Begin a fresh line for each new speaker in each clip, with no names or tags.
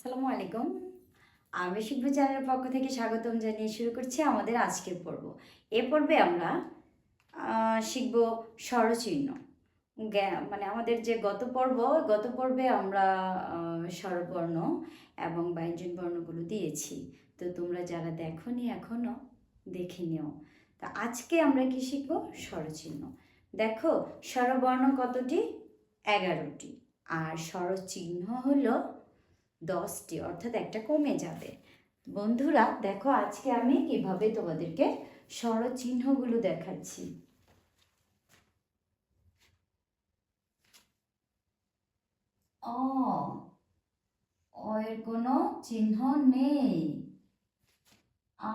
আসসালামু আলাইকুম। আমি শিখব চ্যানেলের পক্ষ থেকে স্বাগতম জানিয়ে শুরু করছি আমাদের আজকের পর্ব। এ পর্বে আমরা শিখব স্বরচিহ্ন। মানে আমাদের যে গত পর্ব, গত পর্বে আমরা স্বরবর্ণ এবং ব্যঞ্জন বর্ণগুলো দিয়েছি। তো তোমরা যারা দেখোনি এখনও দেখে নিও। তা আজকে আমরা কি শিখব? স্বরচিহ্ন। দেখো, স্বরবর্ণ কতটি? এগারোটি। আর স্বরচিহ্ন হলো দশটি, অর্থাৎ একটা কমে যাবে। বন্ধুরা, দেখো আজকে আমি কীভাবে তোমাদেরকে স্বরচিহ্নগুলো দেখাচ্ছি। অ অয়ের কোনো চিহ্ন নেই। আ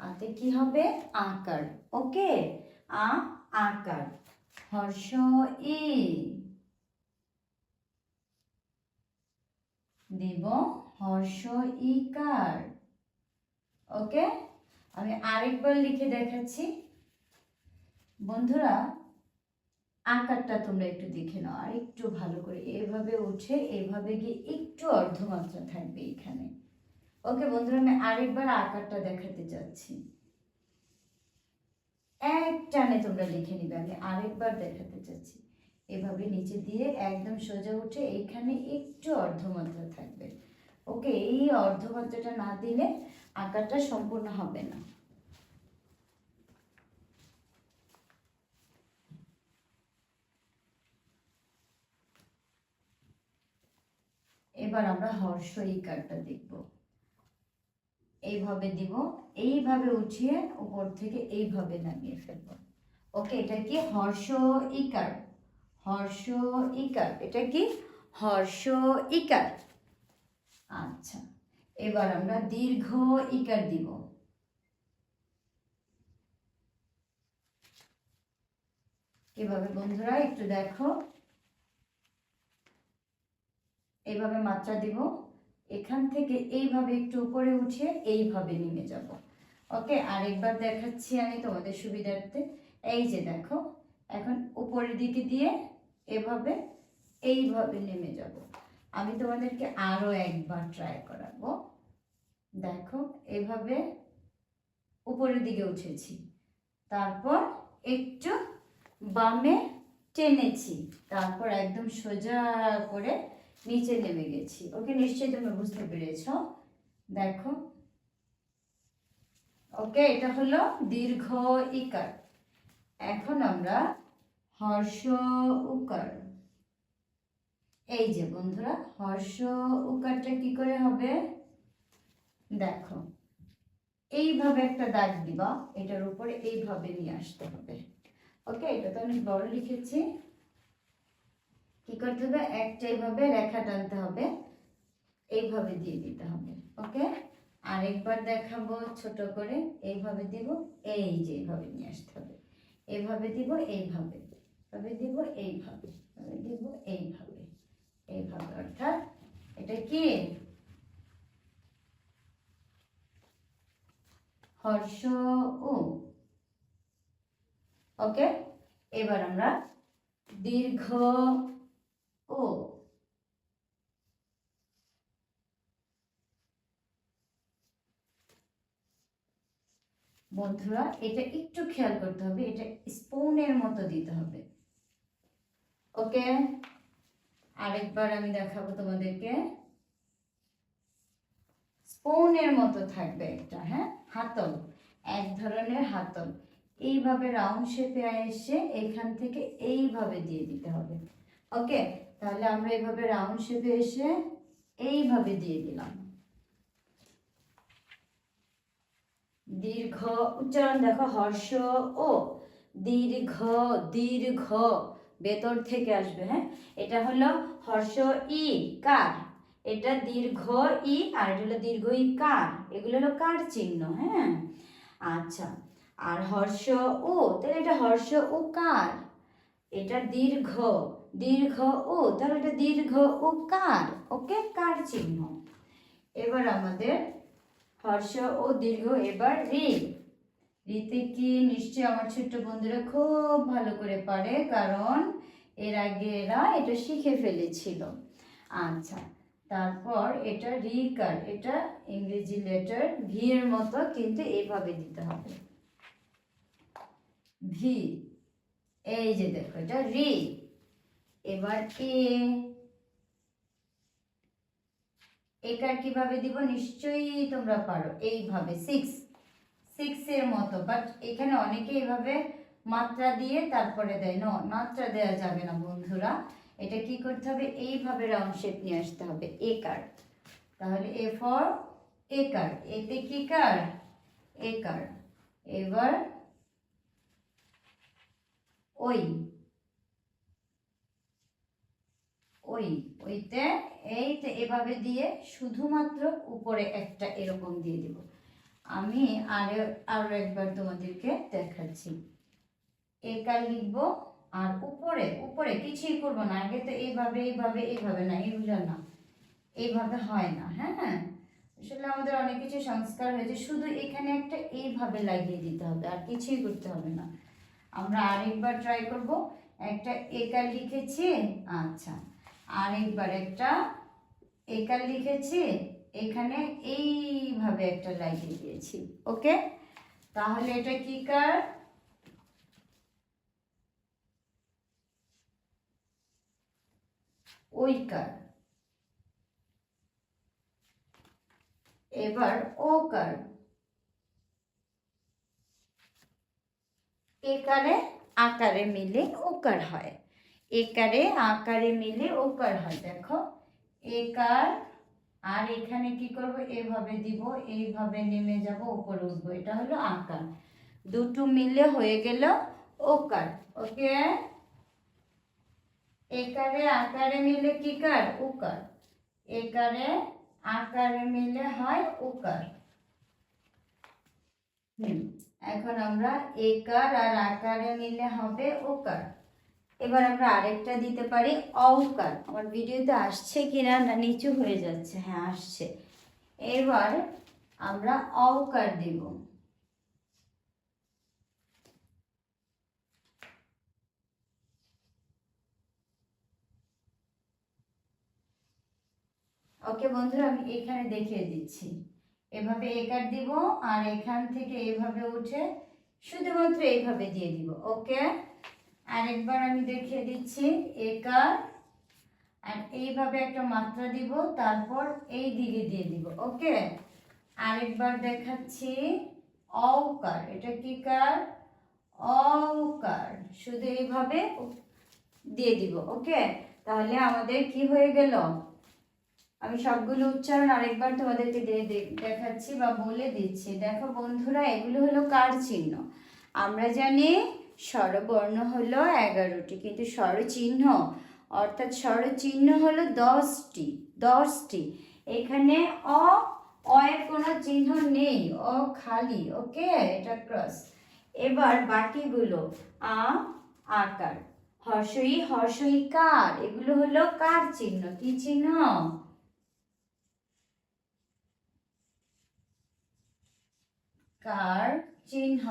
আতে কি হবে? আকার। ওকে? আ, আকার। হর্ষ ই। দিব হর্ষ ইকার। ওকে? আমি আরেকবার লিখে দেখাচ্ছি। বন্ধুরা, আকারটা তোমরা একটু দেখে নাও, আর একটু ভালো করে। এভাবে উঠে, এভাবে গিয়ে একটু অর্ধমাত্রা থাকবে এখানে। ওকে বন্ধুরা, আমি আরেকবার আকারটা দেখাতে চাচ্ছি। এক টানে তোমরা লিখে নিবে, আমি আরেকবার দেখাতে চাচ্ছি। এভাবে নিচে দিয়ে একদম সোজা উঠে এইখানে একটু অর্ধমাত্রা থাকবে। ওকে, এই অর্ধমাত্রাটা না দিলে আকারটা সম্পূর্ণ হবে না। এবার আমরা হর্ষ ইকারটা দেখব। এইভাবে দিব, এইভাবে উঠিয়ে উপর থেকে এইভাবে নামিয়ে ফেলব। ওকে, এটা কি হর্ষ ইকার? হর্ষ ইকার, এটা কি হর্ষ ইকার? আচ্ছা এবার আমরা দীর্ঘ ইকার দিব। কীভাবে বন্ধুরা একটু দেখো। এইভাবে মাত্রা দিব। এখান থেকে এইভাবে একটু উপরে উঠে এইভাবে নেমে যাব। ওকে, আরেকবার দেখাচ্ছি আমি তোমাদের সুবিধার্থে। এই যে দেখো, এখন উপরের দিকে দিয়ে এভাবে, এইভাবে নেমে যাব। আমি তোমাদেরকে আরও একবার ট্রাই করাবো। দেখো, এভাবে উপরের দিকে উঠেছি। তারপর একটু বামে টেনেছি। তারপর একদম সোজা করে নিচে নেমে গেছি। ওকে নিশ্চয়ই তুমি বুঝতে পেরেছ। দেখো। ওকে, এটা হলো দীর্ঘ ইকার। এখন আমরা হর্ষ উকার। এই যে বন্ধুরা, হর্ষ উকারটা কি করে হবে? দেখো। এইভাবে একটা দাগ দিবা, এটার উপরে এইভাবে নিয়ে আসতে হবে। ওকে, এটা তো অনেক বড় লিখেছি। কি করতে হবে? একটা এইভাবে রেখা টানতে হবে। এইভাবে দিয়ে দিতে হবে, ওকে? আরেকবার দেখাবো ছোট করে। এইভাবে দিব, এই যে এইভাবে নিয়ে আসতে হবে। এইভাবে দিব, এইভাবে। তবে দিব, এইভাবে। তবে দিব, এইভাবে। এইভাবে, অর্থাৎ এটা কি? হর্ষ উ ওকে? এবার আমরা দীর্ঘ ও। বন্ধুরা, এটা একটু খেয়াল করতে হবে, এটা স্পুনের মতো দিতে হবে। ওকে? আরেকবার আমি দেখাবো তোমাদেরকে। স্পুনের মতো থাকবে একটা হ্যাঁ? হাতল, এক ধরনের হাতল। এইভাবে রাউন্ড শেপে এসে এখান থেকে এইভাবে দিয়ে দিতে হবে। ওকে, তাহলে আমরা এইভাবে রাউন্ড শেপে এসে এইভাবে দিয়ে দিলাম। দীর্ঘ উচ্চারণ দেখো, হর্ষ ও দীর্ঘ দীর্ঘ, ভেতর থেকে আসবে হ্যাঁ? এটা হলো হর্ষ ই, কার? এটা দীর্ঘ ই আর এটা হলো দীর্ঘ ই, কার? এগুলো হলো কার চিহ্ন হ্যাঁ? আচ্ছা আর হর্ষ ও তাহলে এটা হর্ষ ও কার? এটা দীর্ঘ দীর্ঘ ও, তাহলে এটা দীর্ঘ ও কার? ওকে, কার চিহ্ন? এবার আমাদের হর্ষ ও দীর্ঘ, এবার রে রিতে কি? নিশ্চয়ই আমার ছোট্ট বন্ধুরা খুব ভালো করে পারে, কারণ এর আগে এরা এটা শিখে ফেলেছিল। আচ্ছা তারপর এটা রিকার এটা ইংরেজি লেটার ভি এর মতো, কিন্তু এইভাবে দিতে হবে। ভি, এই যে দেখো, এটা রি এবার এ। একার কীভাবে দিব? নিশ্চয়ই তোমরা পারো। এইভাবে সিক্স সিক্স এর মতো বাট এখানে অনেকে এইভাবে মাত্রা দিয়ে তারপরে দেয়। না মাত্রা দেওয়া যাবে না, বন্ধুরা। এটা কি করতে হবে? এইভাবে রাউন্ড শেপ নিয়ে আসতে হবে। এ কার তাহলে এ ফর এ কার এতে কি কার এ কার এবার ওই ওই, ওইতে এইতে এভাবে দিয়ে শুধুমাত্র উপরে একটা এরকম দিয়ে দিব। আমি আরে, আরও একবার তোমাদেরকে দেখাচ্ছি। একার লিখব আর উপরে উপরে কিছুই করব না। আগে তো এইভাবে এইভাবে এইভাবে না এইগুলো না। এইভাবে হয় না হ্যাঁ হ্যাঁ। আসলে আমাদের অনেক কিছু সংস্কার হয়েছে। শুধু এখানে একটা এইভাবে লাগিয়ে দিতে হবে, আর কিছুই করতে হবে না। আমরা আরেকবার ট্রাই করব। একটা একার লিখেছি আচ্ছা। আরেকবার একটা একার লিখেছি, এখানে এইভাবে একটা লাইন দিয়েছি ওকে তাহলে এটা কি কার? ওই কার। এবার ও কার? এ কারে? আকারে মিলে ওকার হয়। একারে আকারে মিলে ওকার হয়, দেখো। একার, আর এখানে কি করব? এভাবে দিব, এইভাবে নেমে যাব উপরে উঠবো। এটা হলো আকার। দুটো মিলে হয়ে গেল ওকার। ওকে? একারে আকারে মিলে কি কার? উকার একারে আকারে মিলে হয় উকার হুম, এখন আমরা একার আর আকারে মিলে হবে ওকার। এবার আমরা আরেকটা দিতে পারি অউকার। আমার ভিডিওতে আসছে কিনা না নিচু হয়ে যাচ্ছে? হ্যাঁ আসছে। এবার আমরা অউকার দিব। ওকে বন্ধুরা, আমি এখানে দেখিয়ে দিচ্ছি। এভাবে একার দিব আর এখান থেকে এভাবে উঠে শুধুমাত্র এইভাবে দিয়ে দিব। ওকে? আরেকবার আমি দেখিয়ে দিচ্ছি, একার, আর এইভাবে একটা মাত্রা দিব, তারপর এই দিকে দিয়ে দিব, ওকে? আরেকবার দেখাচ্ছি, অকার, এটা কি কার? অকার, শুধু এইভাবে দিয়ে দিব, ওকে? তাহলে আমাদের কি হয়ে গেল? আমি সবগুলো উচ্চারণ আরেকবার তোমাদেরকে দেখাচ্ছি বা বলে দিচ্ছি। দেখো বন্ধুরা, এগুলো হলো কার চিহ্ন? আমরা জানি স্বরবর্ণ হলো এগারোটি, কিন্তু স্বরচিহ্ন, অর্থাৎ স্বরচিহ্ন হলো দশটি দশটি। এখানে অ, অয়ের কোনো চিহ্ন নেই, অ খালি, ওকে? এটা ক্রস। এবার বাকিগুলো, আ, আকার। হর্ষই হর্ষই কার, এগুলো হলো কার চিহ্ন, কি চিহ্ন? কার চিহ্ন।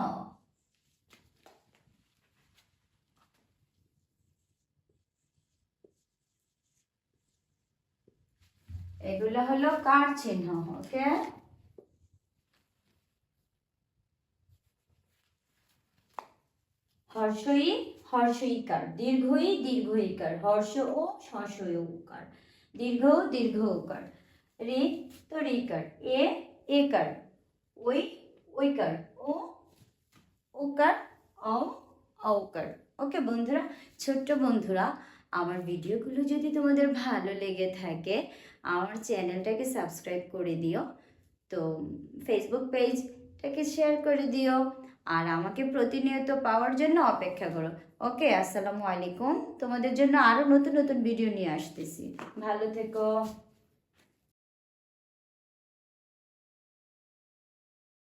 এগুলো হলো কার চিহ্ন? ওকে? হর্ষই হর্ষইকার, দীর্ঘই দীর্ঘইকার, হর্ষ ও হর্ষই উকার দীর্ঘ দীর্ঘ উকার রে তো রিকার, এ একার, ওই ওইকার, ও ওকার অ অকার ওকে বন্ধুরা, ছোট্ট বন্ধুরা, আমার ভিডিওগুলো যদি তোমাদের ভালো লেগে থাকে আমার চ্যানেলটাকে সাবস্ক্রাইব করে দিও। তো ফেসবুক পেজটাকে শেয়ার করে দিও আর আমাকে প্রতিনিয়ত পাওয়ার জন্য অপেক্ষা করো। ওকে আসসালামু আলাইকুম। তোমাদের জন্য আরও নতুন নতুন ভিডিও নিয়ে আসতেছি। ভালো থেকো।